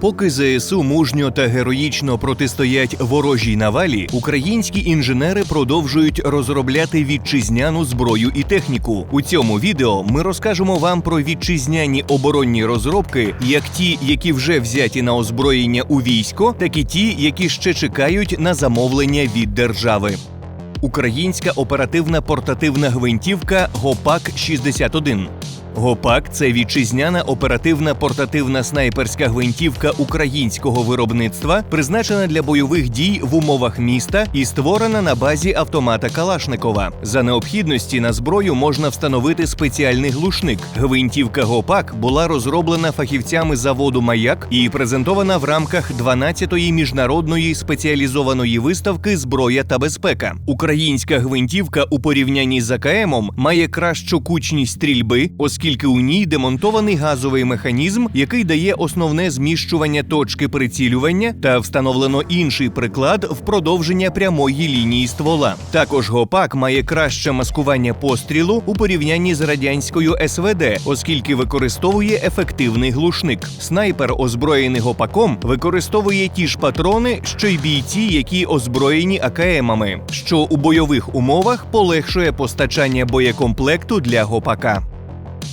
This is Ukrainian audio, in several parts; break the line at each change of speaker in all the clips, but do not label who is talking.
Поки ЗСУ мужньо та героїчно протистоять ворожій навалі, українські інженери продовжують розробляти вітчизняну зброю і техніку. У цьому відео ми розкажемо вам про вітчизняні оборонні розробки, як ті, які вже взяті на озброєння у військо, так і ті, які ще чекають на замовлення від держави. Українська оперативна портативна гвинтівка Гопак 61 Гопак це вітчизняна оперативна портативна снайперська гвинтівка українського виробництва, призначена для бойових дій в умовах міста і створена на базі автомата Калашникова. За необхідності на зброю можна встановити спеціальний глушник. Гвинтівка Гопак була розроблена фахівцями заводу Маяк і презентована в рамках 12-ї міжнародної спеціалізованої виставки Зброя та безпека. Українська гвинтівка у порівнянні з АКМом має кращу кучність стрільби, оскільки у ній демонтований газовий механізм, який дає основне зміщування точки прицілювання, та встановлено інший приклад в продовження прямої лінії ствола. Також гопак має краще маскування пострілу у порівнянні з радянською СВД, оскільки використовує ефективний глушник. Снайпер, озброєний гопаком, використовує ті ж патрони, що й бійці, які озброєні АКМами, що у бойових умовах полегшує постачання боєкомплекту для гопака.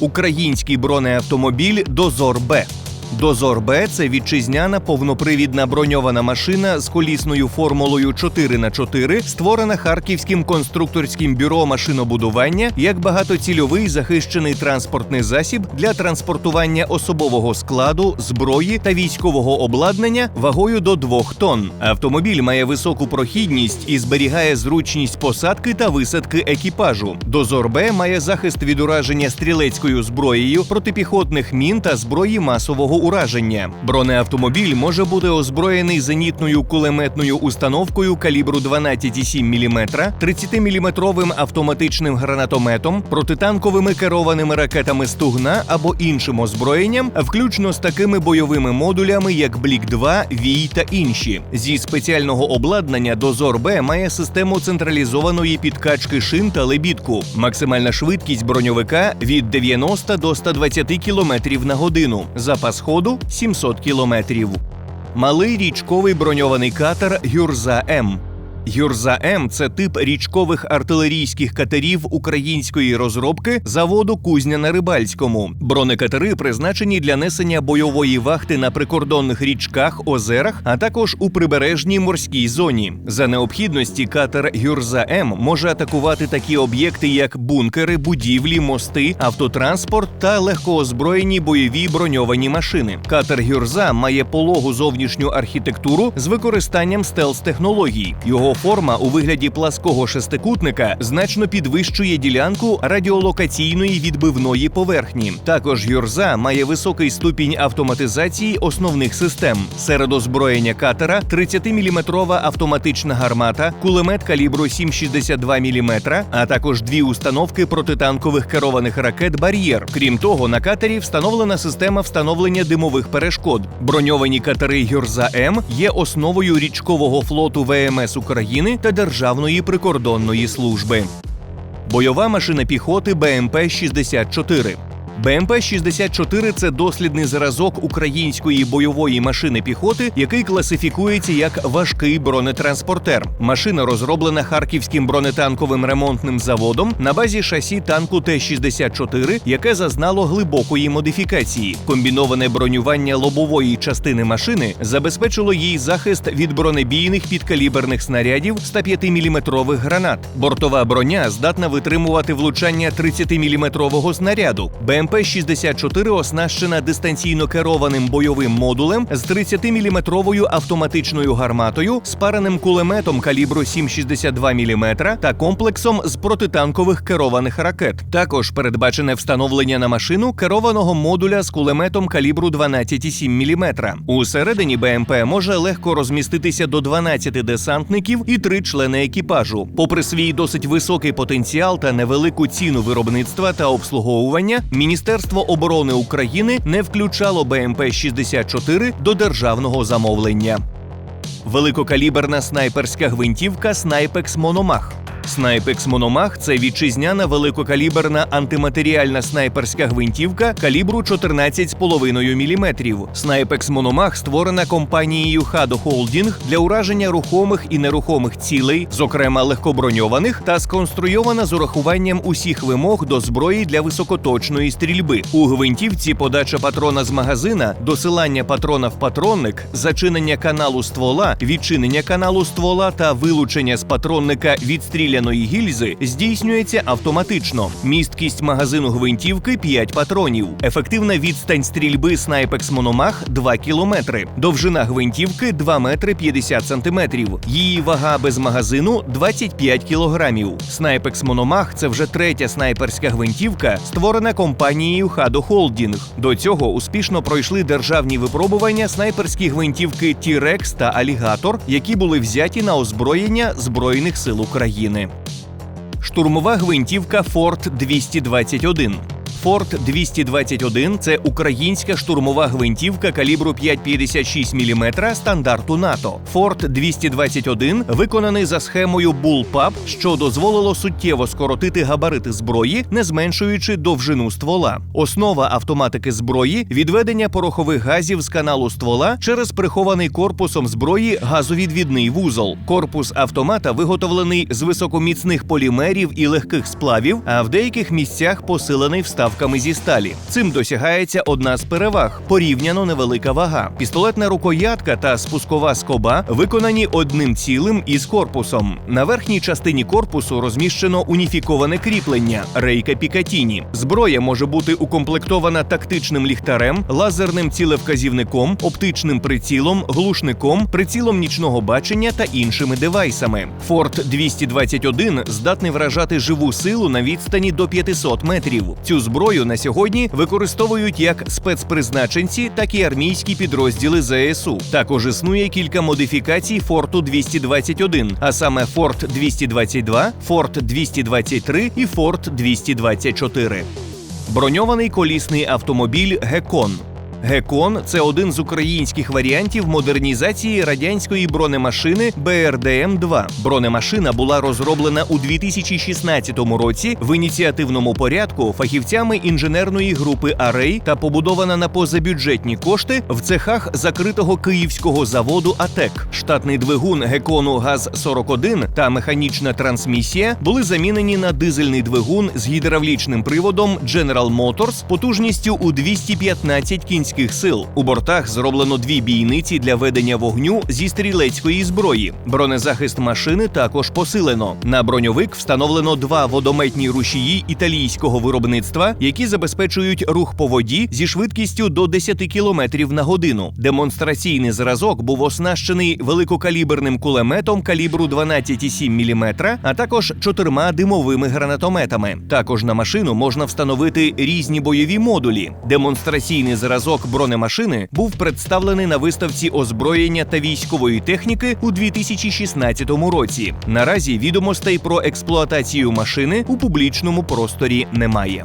Український бронеавтомобіль Дозор Б. Дозор Б це вітчизняна повнопривідна броньована машина з колісною формулою 4 х 4 створена Харківським конструкторським бюро машинобудування як багатоцільовий захищений транспортний засіб для транспортування особового складу, зброї та військового обладнання вагою до 2 тонн. Автомобіль має високу прохідність і зберігає зручність посадки та висадки екіпажу. Дозор Б має захист від ураження стрілецькою зброєю, протипіхотних мін та зброї масового ураження. Бронеавтомобіль може бути озброєний зенітною кулеметною установкою калібру 12,7 мм, 30-мм автоматичним гранатометом, протитанковими керованими ракетами стугна або іншим озброєнням, включно з такими бойовими модулями, як Блік 2 Вій та інші. Зі спеціального обладнання Дозор Б має систему централізованої підкачки шин та лебідку. Максимальна швидкість броньовика від 90 до 120 км на годину. Запас ходу 700 кілометрів. Малий річковий броньований катер Гюрза М. Гюрза М це тип річкових артилерійських катерів української розробки заводу Кузня на Рибальському. Бронекатери призначені для несення бойової вахти на прикордонних річках, озерах, а також у прибережній морській зоні. За необхідності катер Гюрза М може атакувати такі об'єкти, як бункери, будівлі, мости, автотранспорт та легкоозброєні бойові броньовані машини. Катер Гюрза має пологу зовнішню архітектуру з використанням стелс-технологій. Його форма у вигляді плаского шестикутника значно підвищує ділянку радіолокаційної відбивної поверхні. Також Юрза має високий ступінь автоматизації основних систем. Серед озброєння катера 30-мм автоматична гармата, кулемет калібру 7,62 мм, а також дві установки протитанкових керованих ракет Бар'єр. Крім того, на катері встановлена система встановлення димових перешкод. Броньовані катери Гюрза М є основою річкового флоту ВМС України та Державної прикордонної служби. Бойова машина піхоти БМП-64. БМП-64 – це дослідний зразок української бойової машини піхоти, який класифікується як важкий бронетранспортер. Машина розроблена харківським бронетанковим ремонтним заводом на базі шасі танку Т-64, яке зазнало глибокої модифікації. Комбіноване бронювання лобової частини машини забезпечило їй захист від бронебійних підкаліберних снарядів 105-мм гранат. Бортова броня здатна витримувати влучання 30-мм снаряду. БМП-64 оснащена дистанційно керованим бойовим модулем з 30-мм автоматичною гарматою, спареним кулеметом калібру 7,62 мм та комплексом з протитанкових керованих ракет. Також передбачене встановлення на машину керованого модуля з кулеметом калібру 12,7 мм. Усередині БМП може легко розміститися до 12 десантників і три члени екіпажу. Попри свій досить високий потенціал та невелику ціну виробництва та обслуговування, Міністерство оборони України не включало БМП-64 до державного замовлення. Великокаліберна снайперська гвинтівка Снайпекс Мономах. Снайпекс Мономах це вітчизняна великокаліберна антиматеріальна снайперська гвинтівка калібру 14,5 мм. Снайпекс Мономах створена компанією Hado Holding для ураження рухомих і нерухомих цілей, зокрема легкоброньованих, та сконструйована з урахуванням усіх вимог до зброї для високоточної стрільби. У гвинтівці подача патрона з магазина, досилання патрона в патронник, зачинення каналу ствола, відчинення каналу ствола та вилучення з патронника відстріляної гільзи здійснюється автоматично. Місткість магазину гвинтівки 5 патронів. Ефективна відстань стрільби Снайпекс Мономах 2 кілометри. Довжина гвинтівки 2 метри 50 сантиметрів. Її вага без магазину 25 кілограмів. Снайпекс Мономах це вже третя снайперська гвинтівка, створена компанією Hado Holding. До цього успішно пройшли державні випробування снайперські гвинтівки T-Rex та Алігатор, які були взяті на озброєння Збройних сил України. Штурмова гвинтівка Форт 221 Форт 221 це українська штурмова гвинтівка калібру 5,56 мм стандарту НАТО. Форт 221 виконаний за схемою Bullpup, що дозволило суттєво скоротити габарити зброї, не зменшуючи довжину ствола. Основа автоматики зброї відведення порохових газів з каналу ствола через прихований корпусом зброї газовідвідний вузол. Корпус автомата виготовлений з високоміцних полімерів і легких сплавів, а в деяких місцях посилений вставками зі сталі. Цим досягається одна з переваг порівняно невелика вага. Пістолетна рукоятка та спускова скоба виконані одним цілим із корпусом. На верхній частині корпусу розміщено уніфіковане кріплення рейка Пікатіні. Зброя може бути укомплектована тактичним ліхтарем, лазерним цілевказівником, оптичним прицілом, глушником, прицілом нічного бачення та іншими девайсами. Форт 221 здатний вражати живу силу на відстані до 500 метрів. Цю зброю на сьогодні використовують як спецпризначенці, так і армійські підрозділи ЗСУ. Також існує кілька модифікацій Форту 221, а саме Форт 222, Форт 223 і Форт 224. Броньований колісний автомобіль Гекон. Гекон це один з українських варіантів модернізації радянської бронемашини БРДМ-2. Бронемашина була розроблена у 2016 році в ініціативному порядку фахівцями інженерної групи Арей та побудована на позабюджетні кошти в цехах закритого київського заводу АТЕК. Штатний двигун Гекону ГАЗ-41 та механічна трансмісія були замінені на дизельний двигун з гідравлічним приводом General Motors потужністю у 215 кінських сил. У бортах зроблено дві бійниці для ведення вогню зі стрілецької зброї. Бронезахист машини також посилено. На броньовик встановлено два водометні рушії італійського виробництва, які забезпечують рух по воді зі швидкістю до 10 км на годину. Демонстраційний зразок був оснащений великокаліберним кулеметом калібру 12,7 мм, а також чотирма димовими гранатометами. Також на машину можна встановити різні бойові модулі. Демонстраційний зразок бронемашини був представлений на виставці озброєння та військової техніки у 2016 році. Наразі відомостей про експлуатацію машини у публічному просторі немає.